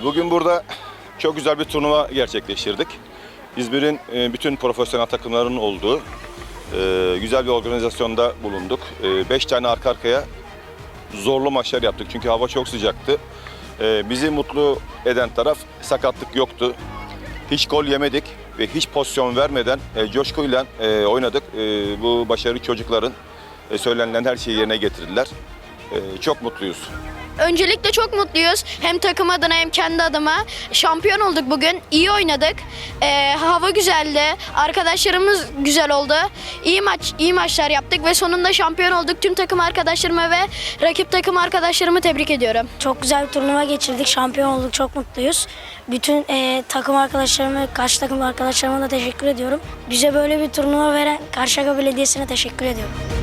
Ee, bugün burada çok güzel bir turnuva gerçekleştirdik. İzmir'in e, bütün profesyonel takımların olduğu e, güzel bir organizasyonda bulunduk. 5 tane arka arkaya zorlu maçlar yaptık çünkü hava çok sıcaktı. Bizi mutlu eden taraf sakatlık yoktu. Hiç gol yemedik ve hiç pozisyon vermeden e, coşkuyla e, oynadık. E, bu başarılı çocukların e, söylenilen her şeyi yerine getirdiler. E, çok mutluyuz. Öncelikle çok mutluyuz. Hem takım adına hem kendi adıma. Şampiyon olduk bugün. İyi oynadık. Ee, hava güzeldi. Arkadaşlarımız güzel oldu. İyi maç, iyi maçlar yaptık ve sonunda şampiyon olduk. Tüm takım arkadaşlarıma ve rakip takım arkadaşlarımı tebrik ediyorum. Çok güzel bir turnuva geçirdik. Şampiyon olduk. Çok mutluyuz. Bütün eee, takım arkadaşlarıma, karşı takım arkadaşlarıma da teşekkür ediyorum. Bize böyle bir turnuva veren Karşıyaka Belediyesi'ne teşekkür ediyorum.